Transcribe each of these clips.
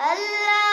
ألا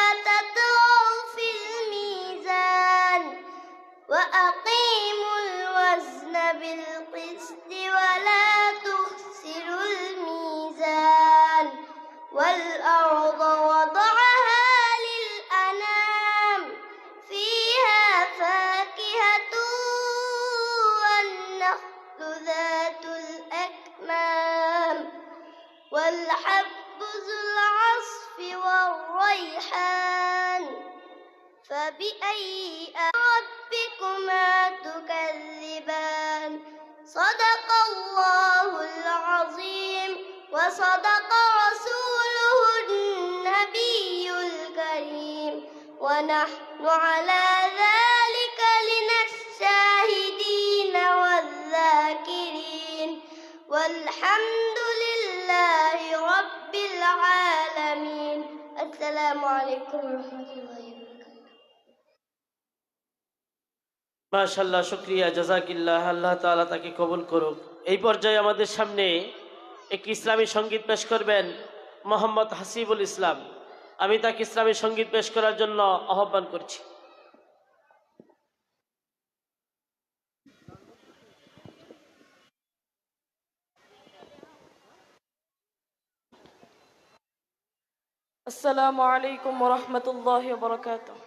فبأي ربكما تكذبان. صدق الله العظيم وصدق رسوله النبي الكريم. ونحن على ذلك من الشاهدين والذاكرين. والحمد لله رب العالمين. السلام عليكم ورحمة الله. মাশাল্লাহ শুক্রিয়া, জাজাকিল্লাহ, আল্লাহ তালা তাকে কবুল করুক। এই পর্যায়ে আমাদের সামনে একটি ইসলামী সংগীত পেশ করবেন মোহাম্মদ হাসিবুল ইসলাম। আমি তাকে ইসলামী সংগীত পেশ করার জন্য আহ্বান করছি। আসসালামু আলাইকুম রহমতুল্লাহ বরকাতুহ।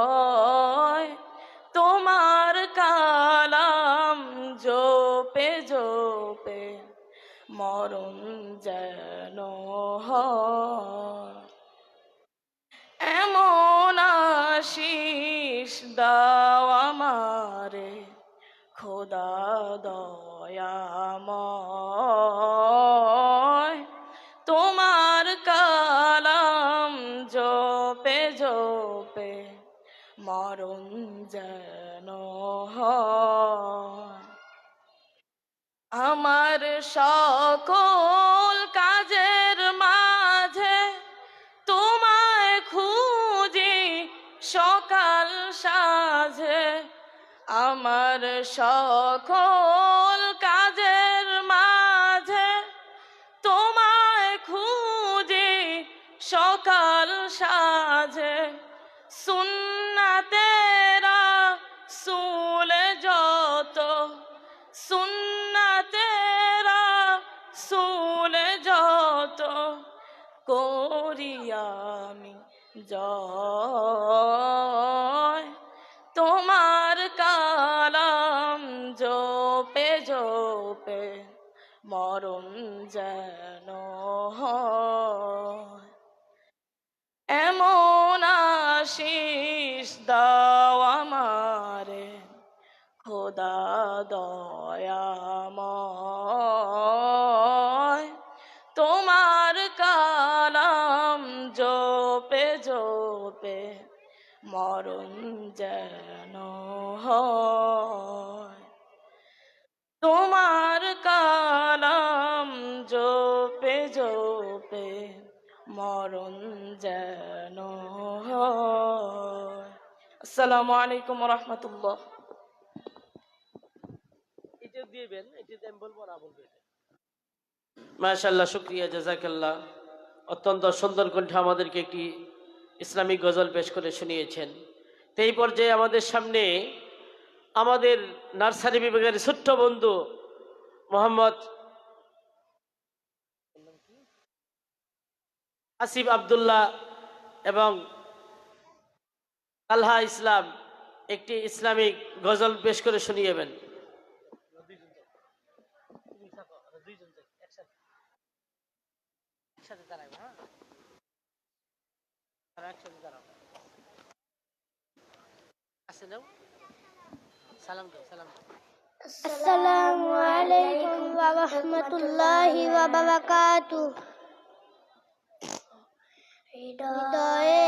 দয়াময়। তোমার কালাম জপে জপে মরণ যেন আমার সকল কাজের মাঝে তোমায় খুঁজি সকাল সাঝে। আমার সকল কাজের মাঝে তোমায় খুঁজি সকাল সাঝে সুন্নাতেরা সুলে যত, সুন্নাতেরা সুলে যত করি আমি জোপে মরণ যেন তোমার কালাম জোপে জোপে মরণ যেন। আসসালামু আলাইকুম রহমতুল্লাহ এটা দিবেন মাশাল্লাহ শুক্রিয়া জাজাকাল্লাহ অত্যন্ত সুন্দর কণ্ঠে আমাদেরকে একটি ইসলামিক গজল পেশ করে শুনিয়েছেন। তো এই পর্যায়ে আমাদের সামনে আমাদের নার্সারি বিভাগের ছোট্ট বন্ধু মোহাম্মদ আসিফ আবদুল্লাহ এবং আল্লাহ ইসলাম একটি ইসলামিক গজল পেশ করে শুনিয়েবেন। একসাথে দাঁড়াবো হ্যাঁ তারা একসাথে সালাম দাও সালাম আসসালামু আলাইকুম ওয়া রাহমাতুল্লাহি ওয়া বারাকাতুহু। হৃদয়ে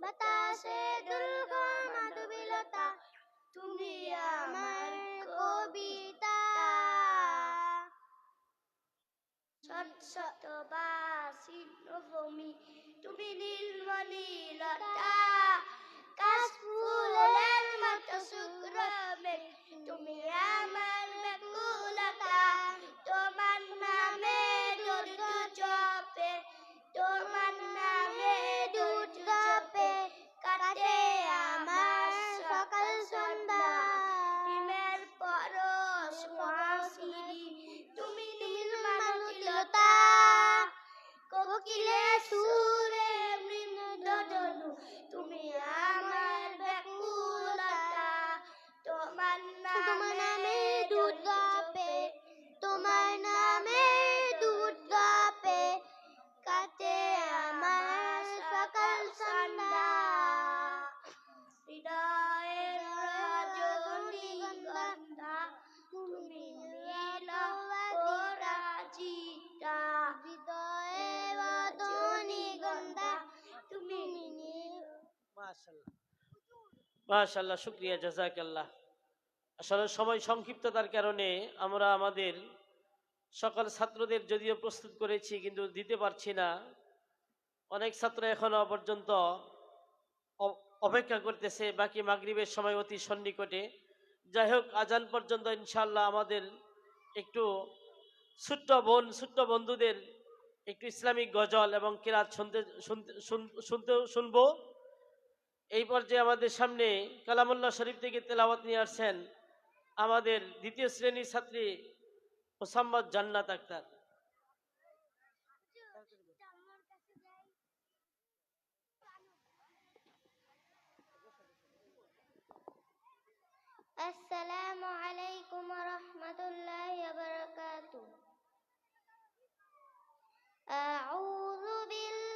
বাতাসে দুর্গা মাধুরীলতা তুমি আমার কবিতা। শত শত বাসি নবমী, তুমি নীলমণি লতা কাশফুলের মতো শুক্র তুমি আমার মাশাল্লাহ শুক্রিয়া জাজাকাল্লাহ আসলে সময় সংক্ষিপ্ততার কারণে আমরা আমাদের সকল ছাত্রদের যদিও প্রস্তুত করেছি কিন্তু দিতে পারছি না। অনেক ছাত্র এখনও পর্যন্ত অপেক্ষা করতেছে বাকি মাগরিবের সময় অতি সন্নিকটে। যাই হোক, আজান পর্যন্ত ইনশাল্লাহ আমাদের একটু ছোট্ট বোন, ছোট্ট বন্ধুদের একটু ইসলামিক গজল এবং কেরাত শুনতে শুনতে, শুন- শুনতেও শুনব। এই পর্যায়ে আমাদের সামনে কালামুল্লাহ শরীফ থেকে তেলাওয়াত নিয়ে আসছেন আমাদের দ্বিতীয় শ্রেণির ছাত্রী ওসাম্মদ জান্নাত আক্তার। আসসালামু আলাইকুম রহমতুল্লাহ বারাকাতু আউযু বিল্লাহ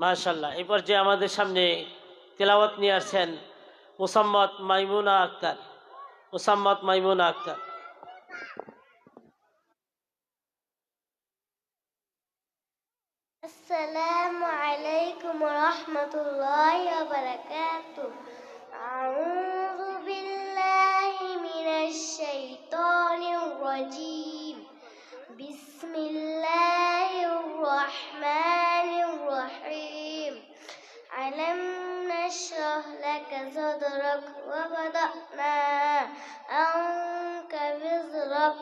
মাশাল্লাহ এই পর্যায়ে আমাদের সামনে তেলাওয়াত নিয়ে আসছেন মুসাম্মদ মাইমুনা আক্তার মুসাম্মদ মাইমুনা আক্তার السلام عليكم ورحمة الله وبركاته أعوذ بالله من الشيطان الرجيم بسم الله الرحمن الرحيم. ألم نشرح لك صدرك ووضعنا عنك وزرك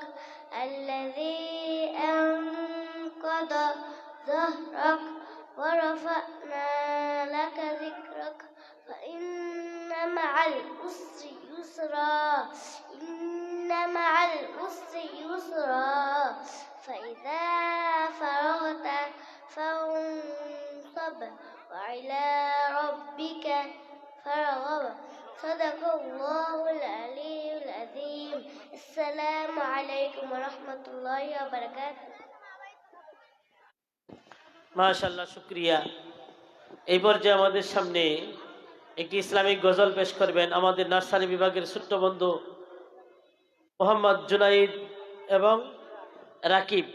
الذي أنقض ظهرك ورفعنا لك ذكرك. فإن مع العسر يسرا. إن مع العسر يسرا فإذا فرغت فانصب وإلى ربك فارغب صدق الله العلي العظيم السلام عليكم ورحمة الله وبركاته মাশাল্লাহ শুক্রিয়া এই পর্যায়ে আমাদের সামনে একটি ইসলামিক গজল পেশ করবেন আমাদের নার্সারি বিভাগের ছোট্ট বন্ধু মোহাম্মদ জুনাইদ এবং রাকিব।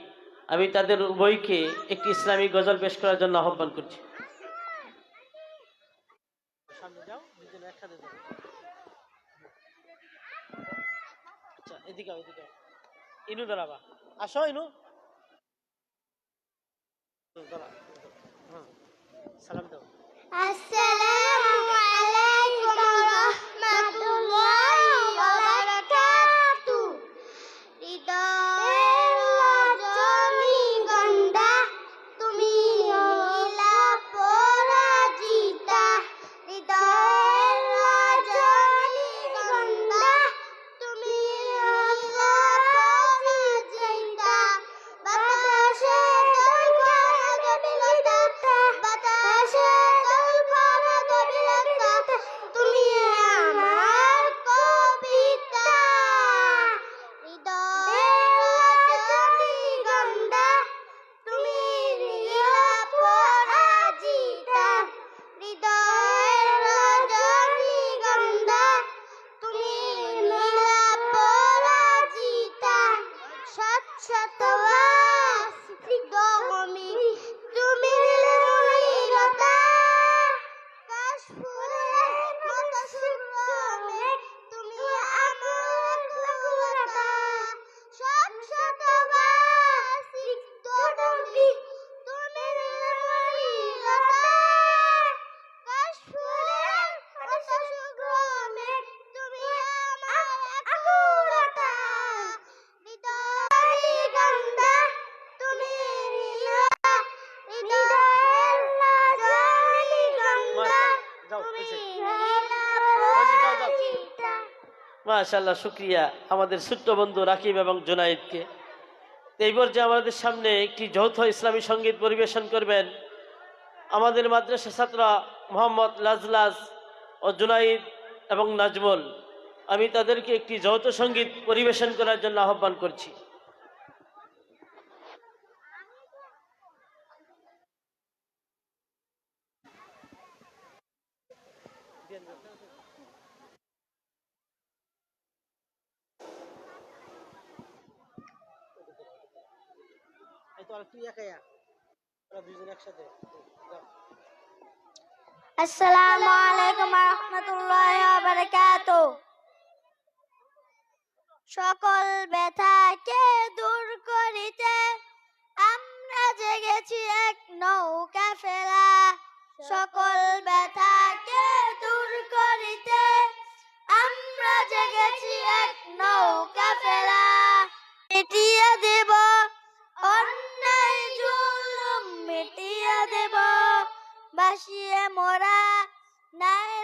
আমি তাদের উভয়কে একটি ইসলামী গজল পেশ করার জন্য আহ্বান করছি। সালাম দাও। আসসালামু মাশাল্লাহ শুক্রিয়া আমাদের ছোট্ট বন্ধু রাকিব এবং জুনাইদকে। এই পর্যায়ে আমাদের সামনে একটি যৌথ ইসলামী সংগীত পরিবেশন করবেন আমাদের মাদ্রাসা ছাত্র মোহাম্মদ লাজলাজ ও জুনাইদ এবং নাজমুল। আমি তাদেরকে একটি যৌথ সংগীত পরিবেশন করার জন্য আহ্বান করছি। আসসালামু আলাইকুম সকল ব্যথাকে দূর করিতে আমরা জেগেছি এক নৌকা ফেলা সকল ব্যথাকে দূর করিতে আমরা জেগেছি এক নৌকা ফেলা মিটিয়ে দেব 私へもらわない。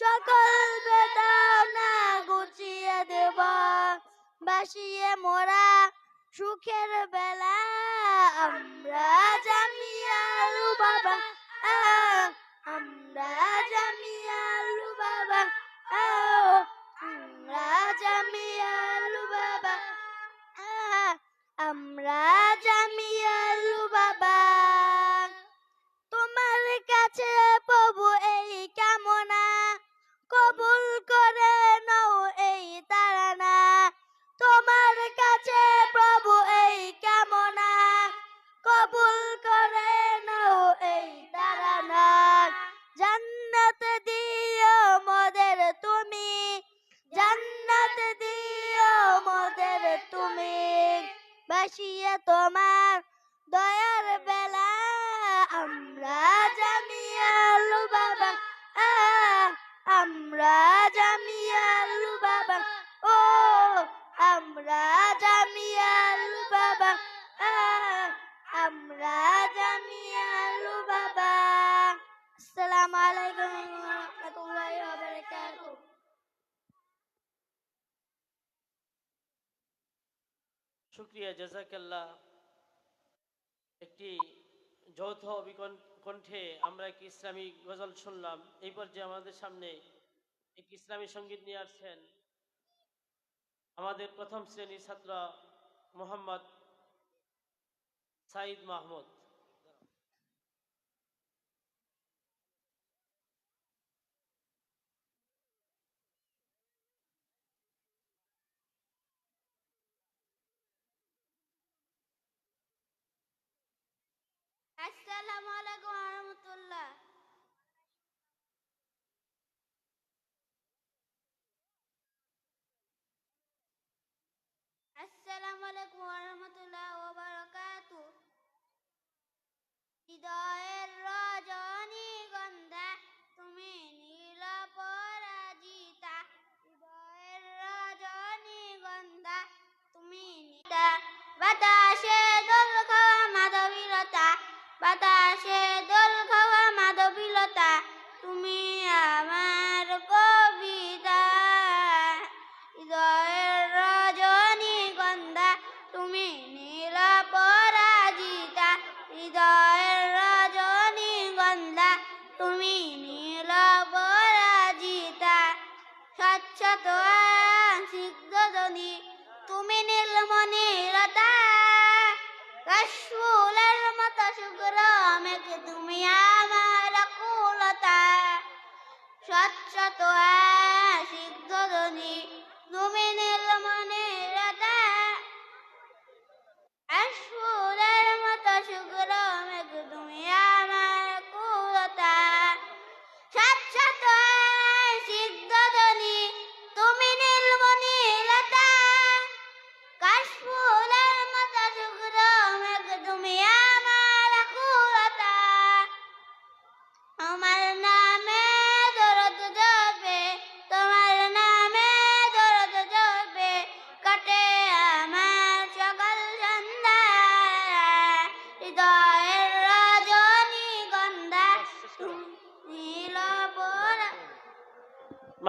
সকল বেদনা গুছিয়ে দেব। বাসিয়ে মোরা সুখের বেলা। আমরা জামিয়ালু বাবা আমরা জামিয়ালু বাবা আমরা জামিয়ালু বাবা আমরা জামি শুক্রিয়া জাজাকাল্লা একটি যৌথ কণ্ঠে আমরা একটি ইসলামী গজল শুনলাম। এই পর্যায়ে আমাদের সামনে একটি ইসলামী সংগীত নিয়ে আসছেন আমাদের প্রথম শ্রেণির ছাত্র মোহাম্মদ সাইদ মাহমুদ। আসসালামু আলাইকুম রহমতুল্লাহ আসসালামু আলাইকুম রহমতুল্লাহ ও বারাকাতু হৃদয়ের রজনী গন্ধা তুমি নীল পরাজিতা। হৃদয়ের রজনী গন্ধা তুমি নীলা বাতাসের বাতাসে দোল খাওয়া মাধবীলতা তুমি আমার কবিতা।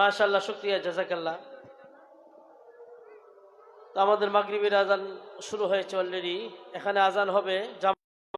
মাশাল্লাহ শুক্রিয়া জাজাকাল্লাহ। তো আমাদের মাগরিবের আজান শুরু হয়েছে অলরেডি এখানে আজান হবে